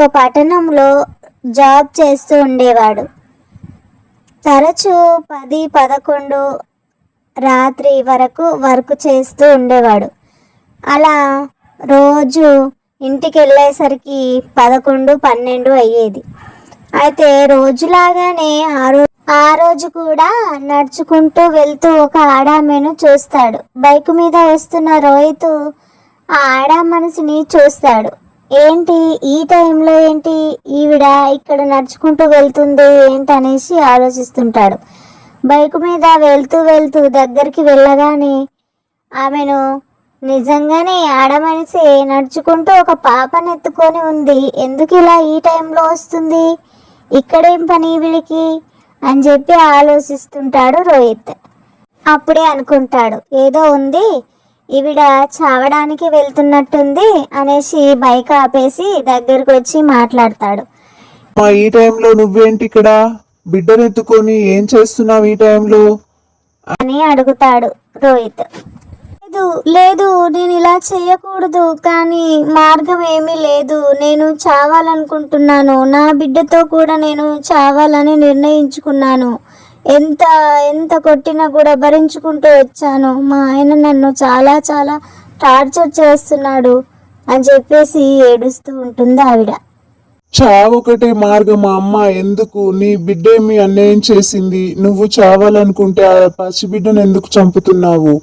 ఒక పట్టణంలో జాబ్ చేస్తూ ఉండేవాడు. తరచూ పది పదకొండు రాత్రి వరకు వర్క్ చేస్తూ ఉండేవాడు. అలా రోజు ఇంటికి వెళ్ళేసరికి పదకొండు పన్నెండు అయ్యేది. అయితే రోజులాగానే ఆ రోజు ఆ రోజు కూడా నడుచుకుంటూ వెళ్తూ ఒక ఆడామెను చూస్తాడు. బైక్ మీద వస్తున్న రోహిత్ ఆ ఆడా మనసుని చూస్తాడు. ఏంటి ఈ టైంలో ఏంటి ఈవిడ ఇక్కడ నడుచుకుంటూ వెళ్తుంది ఏంటి అనేసి ఆలోచిస్తుంటాడు. బైక్ మీద వెళ్తూ వెళ్తూ దగ్గరికి వెళ్ళగానే ఆమెను నిజంగానే ఆడమనిసి నడుచుకుంటూ ఒక పాపను ఎత్తుకొని ఉంది. ఎందుకు ఇలా ఈ టైంలో వస్తుంది? ఇక్కడేం పని వీడికి అని చెప్పి ఆలోచిస్తుంటాడు రోహిత్. అప్పుడే అనుకుంటాడు. ఏదో ఉంది. ఈవిడ చావడానికి వెళ్తున్నట్టుంది అనేసి బైక్ ఆపేసి దగ్గరకు వచ్చి మాట్లాడతాడు. మా ఈ టైంలో నువ్వేంటి ఇక్కడ? బిడ్డను ఎత్తుకొని ఏం చేస్తున్నావు ఈ టైంలో? అని అడుగుతాడు రోహిత్. లేదు లేదు నేను ఇలా చేయకూడదు కానీ మార్గం ఏమీ లేదు. నేను చావాలనుకుంటున్నాను. నా బిడ్డతో కూడా నేను చావాలని నిర్ణయించుకున్నాను. ఎంత ఎంత కొట్టినా కూడా భరించుకుంటూ వచ్చాను. మా ఆయన నన్ను చాలా చాలా టార్చర్ చేస్తున్నాడు అని చెప్పేసి ఏడుస్తూ ఉంటుంది ఆవిడ. చావొకటే మార్గం మా అమ్మ. ఎందుకు? నీ బిడ్డ ఏమి అన్యాయం చేసింది. నువ్వు చావాలనుకుంటే ఆ పసిబిడ్డను ఎందుకు చంపుతున్నావు?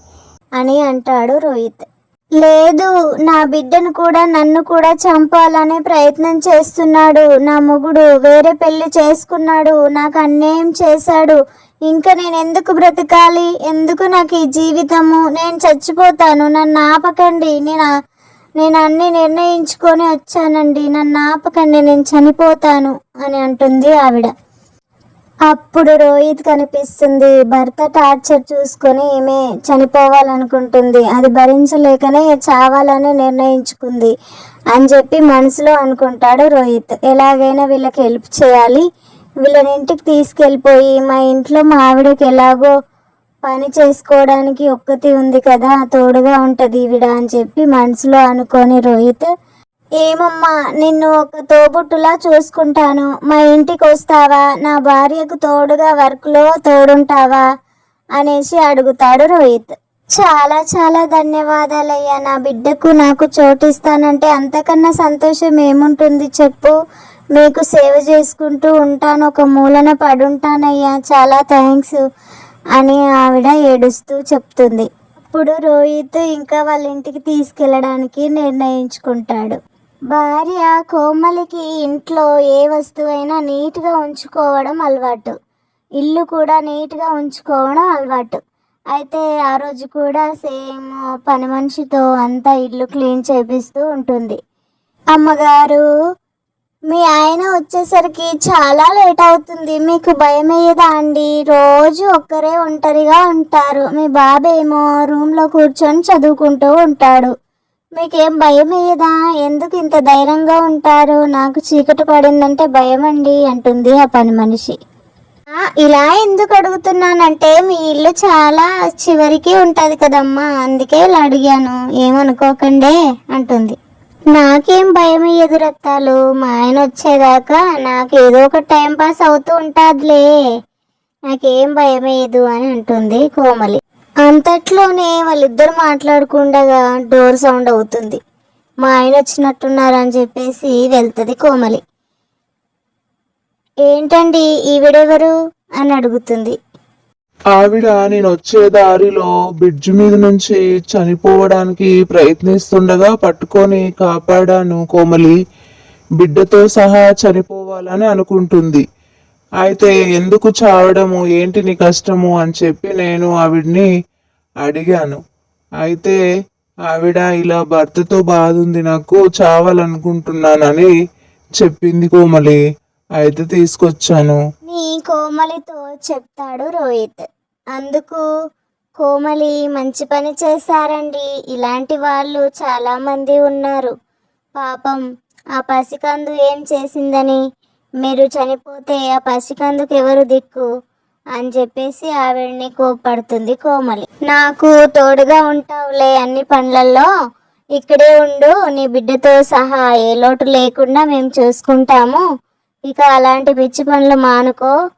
అని అంటాడు రోహిత్. లేదు నా బిడ్డను కూడా నన్ను కూడా చంపాలనే ప్రయత్నం చేస్తున్నాడు. నా మొగుడు వేరే పెళ్ళి చేసుకున్నాడు. నాకు అన్యాయం చేశాడు. ఇంకా నేను ఎందుకు బ్రతకాలి? ఎందుకు నాకు ఈ జీవితము? నేను చచ్చిపోతాను. నన్ను ఆపకండి. నేను నేను అన్ని నిర్ణయించుకొని వచ్చానండి. నన్ను ఆపకండి. నేను చనిపోతాను అని అంటుంది ఆవిడ. అప్పుడు రోహిత్ కనిపిస్తుంది. భర్త టార్చర్ చూసుకొని ఈమె చనిపోవాలనుకుంటుంది. అది భరించలేకనే చావాలని నిర్ణయించుకుంది అని చెప్పి మనసులో అనుకుంటాడు రోహిత్. ఎలాగైనా వీళ్ళకి హెల్ప్ చేయాలి. వీళ్ళని ఇంటికి తీసుకెళ్ళిపోయి మా ఇంట్లో మా ఆవిడకి ఎలాగో పని చేసుకోవడానికి ఒక్కతి ఉంది కదా తోడుగా ఉంటుంది ఈవిడ అని చెప్పి మనసులో అనుకొని రోహిత్ ఏమమ్మా నిన్ను ఒక తోబుట్టులా చూసుకుంటాను. మా ఇంటికి వస్తావా? నా భార్యకు తోడుగా వర్క్లో తోడుంటావా? అనేసి అడుగుతాడు రోహిత్. చాలా చాలా ధన్యవాదాలయ్యా. నా బిడ్డకు నాకు చోటిస్తానంటే అంతకన్నా సంతోషం ఏముంటుంది చెప్పు. మీకు సేవ చేసుకుంటూ ఉంటాను. ఒక మూలన పడుంటానయ్యా. చాలా థ్యాంక్స్ అని ఆవిడ ఏడుస్తూ చెప్తుంది. అప్పుడు రోహిత్ ఇంకా వాళ్ళ ఇంటికి తీసుకెళ్ళడానికి నిర్ణయించుకుంటాడు. భార్య కోమలికి ఇంట్లో ఏ వస్తువైనా నీట్గా ఉంచుకోవడం అలవాటు. ఇల్లు కూడా నీట్గా ఉంచుకోవడం అలవాటు. అయితే ఆ రోజు కూడా సేమ్ పని మనిషితో అంతా ఇల్లు క్లీన్ చేపిస్తూ ఉంటుంది. అమ్మగారు మీ ఆయన వచ్చేసరికి చాలా లేట్ అవుతుంది. మీకు భయం అయ్యేదా అండి? రోజు ఒక్కరే ఒంటరిగా ఉంటారు. మీ బాబేమో రూమ్లో కూర్చొని చదువుకుంటూ ఉంటాడు. మీకేం భయం అయ్యేదా ఎందుకు ఇంత ధైర్యంగా ఉంటారు? నాకు చీకటి పడిందంటే భయం అండి అంటుంది ఆ పని మనిషి. ఇలా ఎందుకు అడుగుతున్నానంటే మీ ఇల్లు చాలా చివరికి ఉంటుంది కదమ్మా అందుకే ఇలా అడిగాను. ఏమనుకోకండే అంటుంది. నాకేం భయం వేయదు రత్తాలు మా ఆయన వచ్చేదాకా నాకు ఏదో ఒక టైం పాస్ అవుతూ ఉంటాదిలే. నాకేం భయం వేయదు అని అంటుంది కోమలి. అంతట్లోనే వాళ్ళిద్దరు మాట్లాడుకుండగా డోర్ సౌండ్ అవుతుంది. మా ఆయన వచ్చినట్టున్నారని చెప్పేసి వెళ్తుంది కోమలి. ఏంటండి ఈవిడెవరు? అని అడుగుతుంది. ఆవిడ నేను వచ్చే దారిలో బ్రిడ్జ్ మీద నుంచి చనిపోవడానికి ప్రయత్నిస్తుండగా పట్టుకొని కాపాడాను కోమలి. బిడ్డతో సహా చనిపోవాలని అనుకుంటుంది. అయితే ఎందుకు చావడము? ఏంటి నీ కష్టము? అని చెప్పి నేను ఆవిడ్ని అడిగాను. అయితే ఆవిడ ఇలా భర్తతో బాధ ఉంది నాకు చావాలనుకుంటున్నానని చెప్పింది కోమలి. అయితే తీసుకొచ్చాను. నీ కోమలితో చెప్తాడు రోహిత్. అందుకు కోమలి మంచి పని చేశారండి. ఇలాంటి వాళ్ళు చాలా మంది ఉన్నారు. పాపం ఆ పసికందు ఏం చేసిందని మీరు చనిపోతే ఆ పసికందుకు ఎవరు దిక్కు? అని చెప్పేసి ఆవిడ్ని కోపడుతుంది కోమలి. నాకు తోడుగా ఉంటావులే అన్ని పనులలో ఇక్కడే ఉండు నీ బిడ్డతో సహా ఏ లోటు లేకుండా మేము చూసుకుంటాము. ఇక అలాంటి పిచ్చి పనులు మానుకో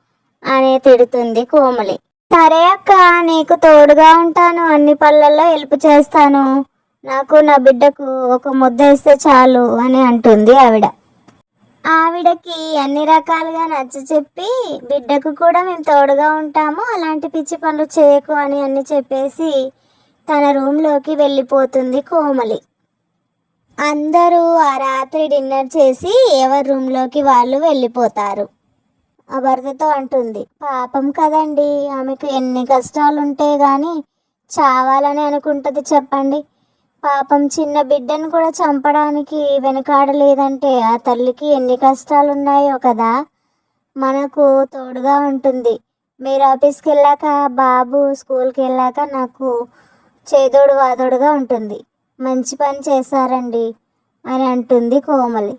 అని తిడుతుంది కోమలి. సరే అక్క నీకు తోడుగా ఉంటాను. అన్ని పనులలో హెల్ప్ చేస్తాను. నాకు నా బిడ్డకు ఒక ముద్ద ఇస్తే చాలు అని అంటుంది ఆవిడ. ఆవిడకి అన్ని రకాలుగా నచ్చ చెప్పి బిడ్డకు కూడా మేము తోడుగా ఉంటాము అలాంటి పిచ్చి పనులు చేయకు అని అన్ని చెప్పేసి తన రూమ్లోకి వెళ్ళిపోతుంది కోమలి. అందరూ ఆ రాత్రి డిన్నర్ చేసి ఎవరి రూమ్లోకి వాళ్ళు వెళ్ళిపోతారు. ఆ భర్తతో అంటుంది పాపం కదండి ఆమెకు ఎన్ని కష్టాలు ఉంటే గాని చావాలని అనుకుంటది చెప్పండి. పాపం చిన్న బిడ్డను కూడా చంపడానికి వెనకాడలేదంటే ఆ తల్లికి ఎన్ని కష్టాలు ఉన్నాయో కదా. మనకు తోడుగా ఉంటుంది. మీరు ఆఫీస్కి వెళ్ళాక బాబు స్కూల్కి వెళ్ళాక నాకు చేదోడు వాదోడుగా ఉంటుంది. మంచి పని చేశారండి అని అంటుంది కోమలి.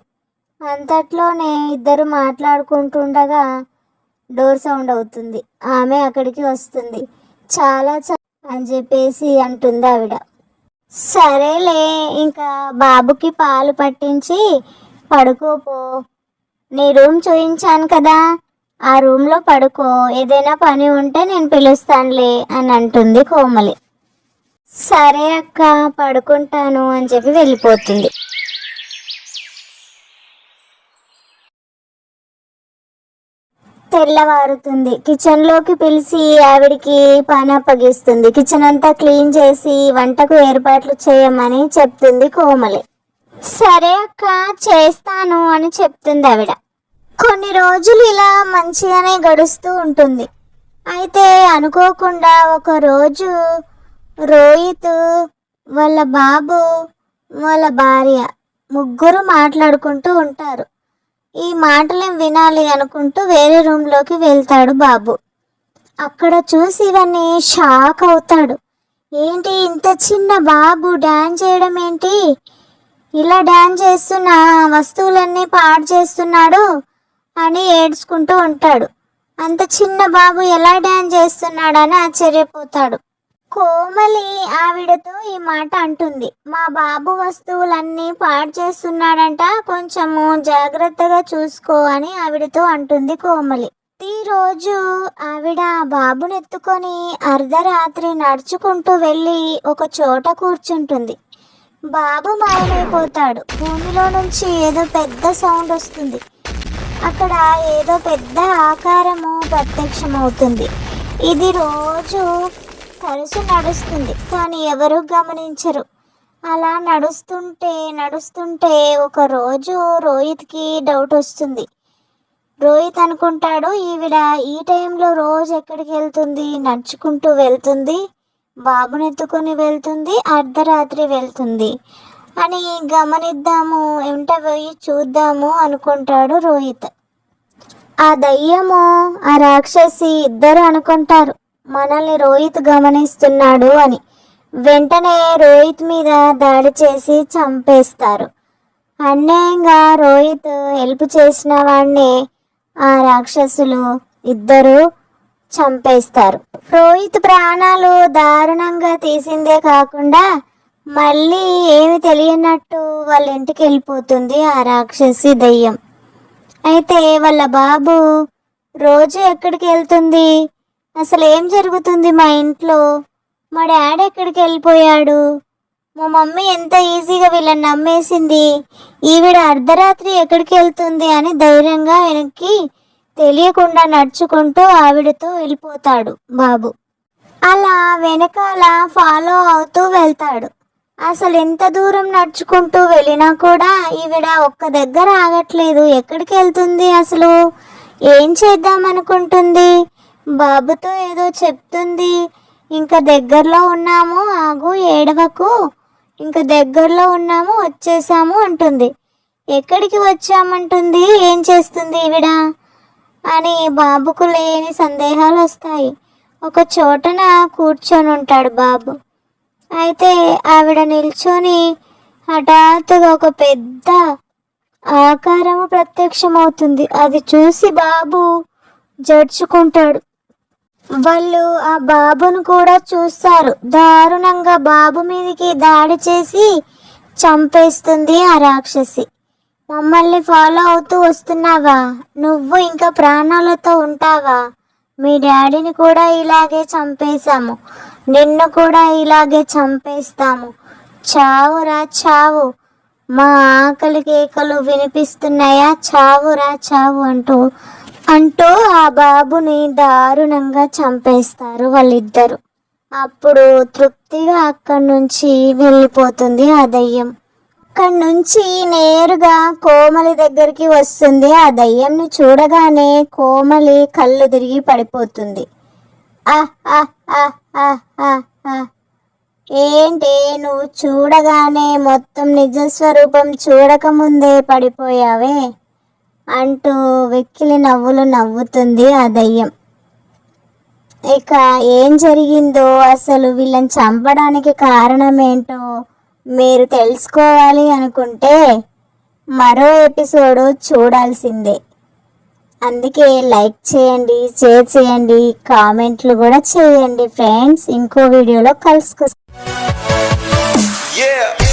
అంతట్లోనే ఇద్దరు మాట్లాడుకుంటుండగా డోర్ సౌండ్ అవుతుంది. ఆమె అక్కడికి వస్తుంది. చాలా చ- అని చెప్పేసి అంటుంది ఆవిడ. సరేలే ఇంకా బాబుకి పాలు పట్టించి పడుకోపో. నీ రూమ్ చూయించాను కదా ఆ రూమ్లో పడుకో. ఏదైనా పని ఉంటే నేను పిలుస్తానులే అని అంటుంది కోమలి. సరే అక్క పడుకుంటాను అని చెప్పి వెళ్ళిపోతుంది. తెల్లవారుతుంది. కిచెన్లోకి పిలిచి ఆవిడికి పని అప్పగిస్తుంది. కిచెన్ అంతా క్లీన్ చేసి వంటకు ఏర్పాట్లు చేయమని చెప్తుంది కోమలి. సరే అక్క చేస్తాను అని చెప్తుంది ఆవిడ. కొన్ని రోజులు ఇలా మంచిగానే గడుస్తూ ఉంటుంది. అయితే అనుకోకుండా ఒక రోజు రోహిత్ వాళ్ళ బాబు వాళ్ళ భార్య ముగ్గురు మాట్లాడుకుంటూ ఉంటారు. ఈ మాటలేం వినాలి అనుకుంటూ వేరే రూమ్లోకి వెళ్తాడు బాబు. అక్కడ చూసి ఇవన్నీ షాక్ అవుతాడు. ఏంటి ఇంత చిన్న బాబు డాన్స్ చేయడం ఏంటి? ఇలా డాన్స్ చేస్తున్న వస్తువులన్నీ పాడు చేస్తున్నాడు అని ఏడ్చుకుంటూ ఉంటాడు. అంత చిన్న బాబు ఎలా డాన్స్ చేస్తున్నాడని ఆశ్చర్యపోతాడు. కోమలి ఆవిడతో ఈ మాట అంటుంది. మా బాబు వస్తువులన్నీ పాడు చేస్తున్నాడంట కొంచెము జాగ్రత్తగా చూసుకో అని ఆవిడతో అంటుంది కోమలి. ప్రతిరోజు ఆవిడ బాబుని ఎత్తుకొని అర్ధరాత్రి నడుచుకుంటూ వెళ్ళి ఒక చోట కూర్చుంటుంది. బాబు మాయమైపోతాడు. భూమిలో నుంచి ఏదో పెద్ద సౌండ్ వస్తుంది. అక్కడ ఏదో పెద్ద ఆకారము ప్రత్యక్షమవుతుంది. ఇది రోజు తరచు నడుస్తుంది కానీ ఎవరు గమనించరు. అలా నడుస్తుంటే నడుస్తుంటే ఒక రోజు రోహిత్కి డౌట్ వస్తుంది. రోహిత్ అనుకుంటాడు ఈవిడ ఈ టైంలో రోజు ఎక్కడికి వెళ్తుంది? నడుచుకుంటూ వెళ్తుంది బాబుని ఎత్తుకొని వెళ్తుంది అర్ధరాత్రి వెళ్తుంది. అని గమనిద్దాము ఎంట పోయి చూద్దాము అనుకుంటాడు రోహిత్. ఆ దయ్యము ఆ రాక్షసి ఇద్దరు అనుకుంటారు. మనల్ని రోహిత్ గమనిస్తున్నాడు అని. వెంటనే రోహిత్ మీద దాడి చేసి చంపేస్తారు. అన్యాయంగా రోహిత్ హెల్ప్ చేసిన వాడిని ఆ రాక్షసులు ఇద్దరు చంపేస్తారు. రోహిత్ ప్రాణాలు దారుణంగా తీసిందే కాకుండా మళ్ళీ ఏమి తెలియనట్టు వాళ్ళ ఇంటికి వెళ్ళిపోతుంది ఆ రాక్షసి దయ్యం. అయితే వాళ్ళ బాబు రోజు ఎక్కడికి వెళ్తుంది? అసలు ఏం జరుగుతుంది మా ఇంట్లో? మా డాడీ ఎక్కడికి వెళ్ళిపోయాడు? మా మమ్మీ ఎంత ఈజీగా వీళ్ళని నమ్మేసింది? ఈవిడ అర్ధరాత్రి ఎక్కడికి వెళ్తుంది అని ధైర్యంగా వెనక్కి తెలియకుండా నడుచుకుంటూ ఆవిడతో వెళ్ళిపోతాడు బాబు. అలా వెనకాల ఫాలో అవుతూ వెళ్తాడు. అసలు ఎంత దూరం నడుచుకుంటూ వెళ్ళినా కూడా ఈవిడ ఒక్క దగ్గర ఆగట్లేదు. ఎక్కడికి వెళ్తుంది అసలు? ఏం చేద్దాం అనుకుంటుంది? బాబుతో ఏదో చెప్తుంది. ఇంకా దగ్గరలో ఉన్నాము ఆగు ఏడవకు. ఇంకా దగ్గరలో ఉన్నాము వచ్చేసాము అంటుంది. ఎక్కడికి వచ్చామంటుంది? ఏం చేస్తుంది ఈవిడ? అని బాబుకు లేని సందేహాలు వస్తాయి. ఒక చోటన కూర్చొని ఉంటాడు బాబు. అయితే ఆవిడ నిల్చొని హఠాత్తుగా ఒక పెద్ద ఆకారము ప్రత్యక్షమవుతుంది. అది చూసి బాబు జడ్చుకుంటాడు. వాళ్ళు ఆ బాబును కూడా చూస్తారు. దారుణంగా బాబు మీదకి దాడి చేసి చంపేస్తుంది ఆ రాక్షసి. మమ్మల్ని ఫాలో అవుతూ వస్తున్నావా? నువ్వు ఇంకా ప్రాణాలతో ఉంటావా? మీ డాడీని కూడా ఇలాగే చంపేశాము. నిన్ను కూడా ఇలాగే చంపేస్తాము. చావురా చావు. మా ఆకలి కేకలు వినిపిస్తున్నాయా? చావురా చావు అంటూ అంటూ ఆ బాబుని దారుణంగా చంపేస్తారు వాళ్ళిద్దరు. అప్పుడు తృప్తిగా అక్కడి నుంచి వెళ్ళిపోతుంది ఆ దయ్యం. అక్కడి నుంచి నేరుగా కోమలి దగ్గరికి వస్తుంది ఆ దయ్యంని చూడగానే కోమలి కళ్ళు తిరిగి పడిపోతుంది. ఏంటి నువ్వు చూడగానే మొత్తం నిజ స్వరూపం చూడకముందే పడిపోయావే? అంటూ వెక్కిలి నవ్వులు నవ్వుతుంది ఆ దయ్యం. ఇక ఏం జరిగిందో అసలు వీళ్ళని చంపడానికి కారణం ఏంటో మీరు తెలుసుకోవాలి అనుకుంటే మరో ఎపిసోడ్ చూడాల్సిందే. అందుకే లైక్ చేయండి షేర్ చేయండి కామెంట్లు కూడా చేయండి ఫ్రెండ్స్. ఇంకో వీడియోలో కలుసుకు Yeah.